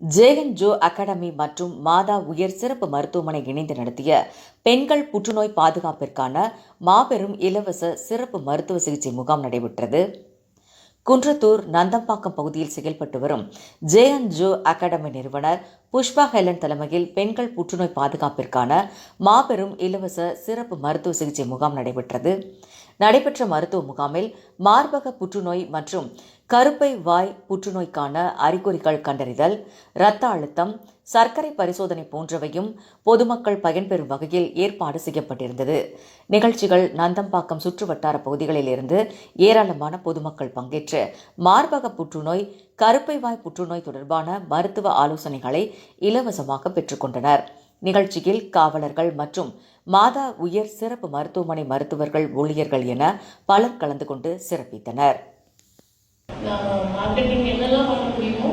JN Joe academy மற்றும் மாதா உயர் சிறப்பு மருத்துவமனை இணைந்து நடத்திய பெண்கள் புற்றுநோய் பாதுகாப்பிற்கான மாபெரும் இலவச சிறப்பு மருத்துவ சிகிச்சை முகாம் நடைபெற்றது. குன்றத்தூர் நந்தம்பாக்கம் பகுதியில் செயல்பட்டு வரும் ஜேஎன் ஜோ அகாடமி நிறுவனர் புஷ்பா ஹெலன் தலைமையில் பெண்கள் புற்றுநோய் பாதுகாப்பிற்கான மாபெரும் இலவச சிறப்பு மருத்துவ சிகிச்சை முகாம் நடைபெற்றது. நடைபெற்ற மருத்துவ முகாமில் மார்பக புற்றுநோய் மற்றும் கருப்பை வாய் புற்றுநோய்க்கான அறிகுறிகள் கண்டறிதல் இரத்த அழுத்தம் சர்க்கரை பரிசோதனை போன்றவையும் பொதுமக்கள் பயன்பெறும் வகையில் ஏற்பாடு செய்யப்பட்டிருந்தது. நிகழ்ச்சிகள் நந்தம்பாக்கம் சுற்றுவட்டார பகுதிகளில் இருந்து ஏராளமான பொதுமக்கள் பங்கேற்று மார்பக புற்றுநோய் கருப்பை வாய் புற்றுநோய் தொடர்பான மருத்துவ ஆலோசனைகளை இலவசமாக பெற்றுக்கொண்டனர் நிகழ்ச்சியில் காவலர்கள் மற்றும் மாதா உயர் சிறப்பு மருத்துவமனை மருத்துவர்கள் ஊழியர்கள் என பலர் கலந்து கொண்டு சிறப்பித்தனர். மார்க்கெட்டிங் என்னெல்லாம் பண்ண முடியுமோ?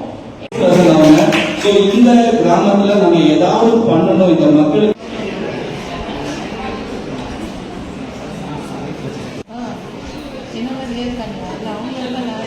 அவங்க ஸோ இந்த கிராமத்துல நம்ம ஏதாவது பண்ணணும் இந்த மக்களுக்கு சின்ன மாதிரி இருக்காங்க அதில் அவங்களெல்லாம் நான்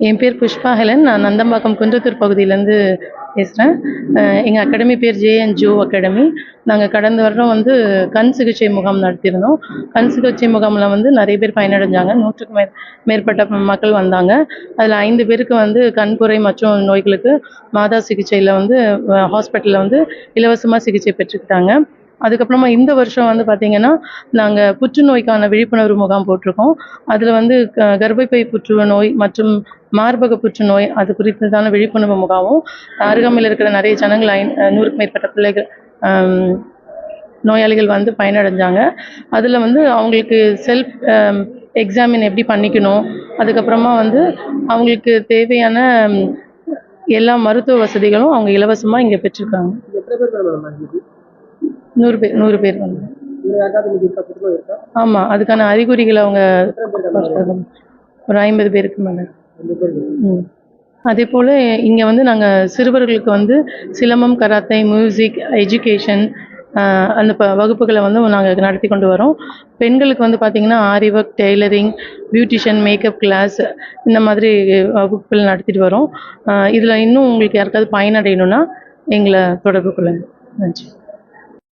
என் பேர் புஷ்பா ஹெலன். நான் நந்தம்பாக்கம் குன்றத்தூர் பகுதியிலேருந்து பேசுகிறேன் எங்கள் அகாடமி பேர் ஜேஎன் ஜோ அகாடமி. நாங்கள் கடந்த வருடம் வந்து கண் சிகிச்சை முகாம் நடத்தியிருந்தோம். கண் சிகிச்சை முகாமில் வந்து நிறைய பேர் பயனடைஞ்சாங்க. நூற்றுக்கும் மே மேற்பட்ட மக்கள் வந்தாங்க. அதில் ஐந்து பேருக்கு வந்து கண்புரை மற்றும் நோய்களுக்கு மாதா சிகிச்சையில் வந்து ஹாஸ்பிட்டலில் வந்து இலவசமாக சிகிச்சை பெற்றுக்கிட்டாங்க. அதுக்கப்புறமா இந்த வருஷம் வந்து பார்த்திங்கன்னா நாங்கள் புற்றுநோய்க்கான விழிப்புணர்வு முகாம் போட்டிருக்கோம். அதில் வந்து க புற்று நோய் மற்றும் மார்பக புற்றுநோய் அது குறித்ததான விழிப்புணர்வு முகாமும் அருகாமையில் இருக்கிற நிறைய ஜனங்கள் ஐ நூறுக்கு மேற்பட்ட பிள்ளைகள் நோயாளிகள் வந்து பயனடைஞ்சாங்க. அதில் வந்து அவங்களுக்கு செல்ஃப் எக்ஸாமின் எப்படி பண்ணிக்கணும் அதுக்கப்புறமா வந்து அவங்களுக்கு தேவையான எல்லா மருத்துவ வசதிகளும் அவங்க இலவசமாக இங்கே பெற்றிருக்காங்க. நூறு பேர் நூறு பேர் வந்து ஆமாம் அதுக்கான அறிகுறிகள் அவங்க ஒரு ஐம்பது பேருக்கு மேலே. ம். அதே போல் இங்கே வந்து நாங்கள் சிறுவர்களுக்கு வந்து சிலம்பம் கராத்தே மியூசிக் எஜுகேஷன் அந்த ப வகுப்புகளை வந்து நாங்கள் நடத்தி கொண்டு வரோம். பெண்களுக்கு வந்து பார்த்திங்கன்னா aari work tailoring beautician makeup class இந்த மாதிரி வகுப்புகள் நடத்திட்டு வரோம். இதில் இன்னும் உங்களுக்கு யாருக்காவது பயனடையணும்னா எங்களை தொடர்பு கொள்ளுங்கள் நன்றி.